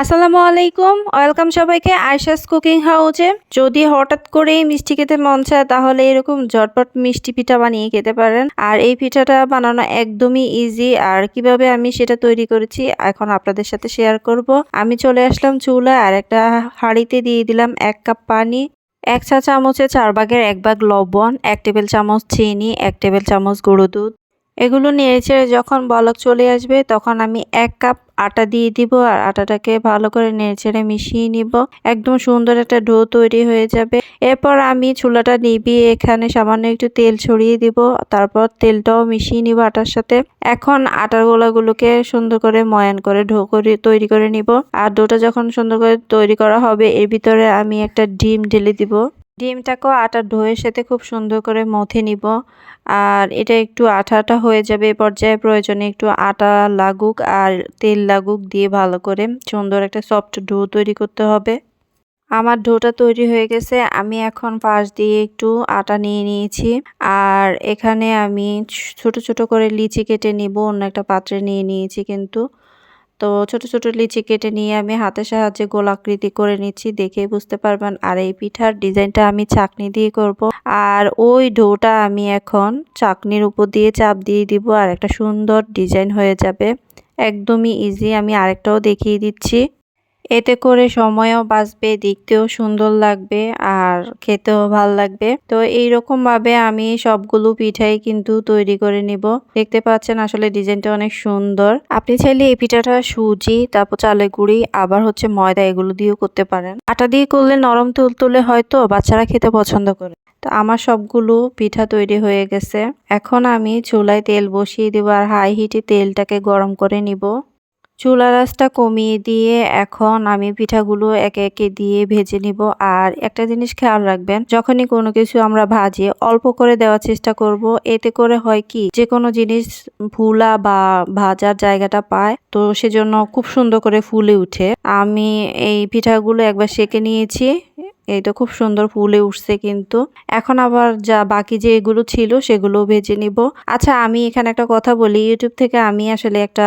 আসসালামু আলাইকুম। ওয়েলকাম সবাইকে আয়শাস কুকিং হাউসে যদি হঠাৎ করেই মিষ্টি খেতে মন চায়, তাহলে এরকম ঝটপট মিষ্টি পিঠা বানিয়ে খেতে পারেন। আর এই পিঠাটা বানানো একদমই ইজি আর কীভাবে আমি সেটা তৈরি করেছি, এখন আপনাদের সাথে শেয়ার করব। আমি চলে আসলাম চুলা আর একটা হাঁড়িতে দিয়ে দিলাম এক কাপ পানি, এক চা চামচে চার ভাগের এক ভাগ লবণ, এক টেবিল চামচ চিনি, এক টেবিল চামচ গুঁড়ো দুধ এগুলো নিয়ে নেড়েচেড়ে যখন বলক চলে আসবে, তখন আমি এক কাপ আটা দিয়ে দিব আর আটাটাকে ভালো করে নেড়েচেড়ে মিশিয়ে নিব। একদম সুন্দর একটা ডো তৈরি হয়ে যাবে। এরপর আমি চুলাটা নিবিয়ে এখানে সামান্য একটু তেল ছড়িয়ে দিব, তারপর তেলটাও মিশিয়ে নিব আটার সাথে। এখন আটার গোলাগুলোকে সুন্দর করে ময়ান করে ঢো করে তৈরি করে নিব। আর ডোটা যখন সুন্দর করে তৈরি করা হবে, এর ভিতরে আমি একটা ডিম ঢেলে দিব। ডিমটাকেও আটার ডোয়ের সাথে খুব সুন্দর করে মথে নিব। আর এটা একটু আঠা আঠা হয়ে যাবে এ পর্যায়ে। প্রয়োজনে একটু আটা লাগুক আর তেল লাগুক দিয়ে ভালো করে সুন্দর একটা সফট ডো তৈরি করতে হবে। আমার ডোটা তৈরি হয়ে গেছে। আমি এখন পাশ দিয়ে একটু আটা নিয়ে নিয়েছি। আর এখানে আমি ছোট ছোট করে লিচি কেটে নিব, অন্য একটা পাত্রে নিয়ে নিয়েছি কিন্তু। তো ছোট ছোট লিচি কেটে নিয়ে আমি হাতের সাহায্যে গোলাকৃতি করে নিচ্ছি, দেখে বুঝতে পারবেন। আর এই পিঠার ডিজাইনটা আমি চাকনি দিয়ে করব। আর ওই ডোটা আমি এখন চাকনির উপর দিয়ে চাপ দিয়ে দিব আর একটা সুন্দর ডিজাইন হয়ে যাবে। একদমই ইজি আমি আরেকটাও দেখিয়ে দিচ্ছি। এতে করে সময়ও বাঁচবে, দেখতেও সুন্দর লাগবে আর খেতেও ভালো লাগবে। তো এইরকম ভাবে আমি সবগুলো পিঠাই কিন্তু তৈরি করে নিব। দেখতে পাচ্ছেন আসলে ডিজাইনটা অনেক সুন্দর। আপনি চাইলে এই পিঠাটা সুজি, তারপর চালের গুঁড়ি, আবার হচ্ছে ময়দা এগুলো দিয়েও করতে পারেন। আটা দিয়ে করলে নরম তুল তুলে হয়তো বাচ্চারা খেতে পছন্দ করে। তো আমার সবগুলো পিঠা তৈরি হয়ে গেছে। এখন আমি চুলায় তেল বসিয়ে দিব আর হাই হিটে তেলটাকে গরম করে নিব। চুলা রাসটা কমিয়ে দিয়ে এখন আমি পিঠাগুলো একে একে দিয়ে ভেজে নিব। আর একটা জিনিস খেয়াল রাখবেন, যখনই কোনো কিছু আমরা ভাজি, অল্প করে দেওয়ার চেষ্টা করব। এতে করে হয় কি যে কোনো জিনিস ফুলা বা ভাজার জায়গাটা পায়, তো সেজন্য খুব সুন্দর করে ফুলে উঠে। আমি এই পিঠাগুলো একবার সেকে নিয়েছি। এই তো খুব সুন্দর ফুলে উঠছে কিন্তু। এখন আবার যা বাকি যে এগুলো ছিল সেগুলো ভেজে নিব। আচ্ছা আমি এখানে একটা কথা বলি। ইউটিউব থেকে আমি আসলে একটা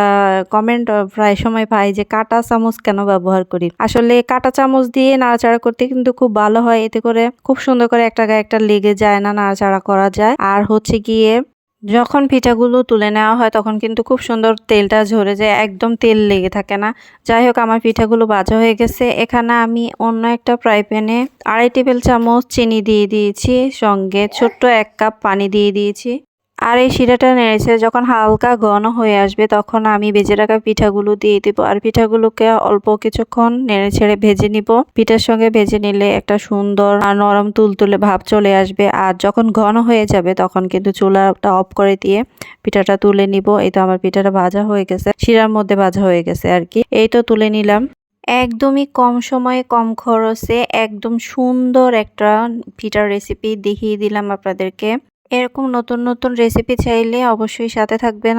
কমেন্ট প্রায় সময় পাই যে কাটা চামচ কেন ব্যবহার করি? আসলে কাটা চামচ দিয়ে নাড়াচাড়া করতে কিন্তু খুব ভালো হয়। এতে করে খুব সুন্দর করে একটা গায়ে একটা লেগে যায় না, নাড়াচাড়া করা যায়। আর হচ্ছে গিয়ে যখন পিঠাগুলো তুলে নেওয়া হয়, তখন কিন্তু খুব সুন্দর তেলটা ঝরে যায়, একদম তেল লেগে থাকে না। যাই হোক, আমার পিঠাগুলো বাজা হয়ে গেছে। এখানে আমি অন্য একটা ফ্রাই প্যানে আড়াই টেবিল চামচ চিনি দিয়ে দিয়েছি। সঙ্গে ছোট্ট এক কাপ পানি দিয়ে দিয়েছি। আর এই শিরাটা নেড়েছে, যখন হালকা ঘন হয়ে আসবে তখন আমি ভেজে রাখা পিঠাগুলো দিয়ে দিব। আর পিঠাগুলোকে অল্প কিছুক্ষণ নেড়ে ছেড়ে ভেজে নিব। পিঠার সঙ্গে ভেজে নিলে একটা সুন্দর আর নরম তুলতুলে ভাব চলে আসবে। আর যখন ঘন হয়ে যাবে তখন কিন্তু চুলাটা অফ করে দিয়ে পিঠাটা তুলে নিব। এই তো আমার পিঠাটা ভাজা হয়ে গেছে, শিরার মধ্যে ভাজা হয়ে গেছে আর কি। এই তো তুলে নিলাম। একদমই কম সময়ে, কম খরচে একদম সুন্দর একটা পিঠার রেসিপি দেখিয়ে দিলাম আপনাদেরকে। এরকম নতুন নতুন রেসিপি চাইলে অবশ্যই সাথে থাকবেন